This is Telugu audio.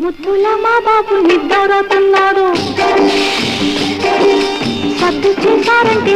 ముద్దుల మా బాబు నిద్రపోతున్నాడు సర్దు చేశారంటే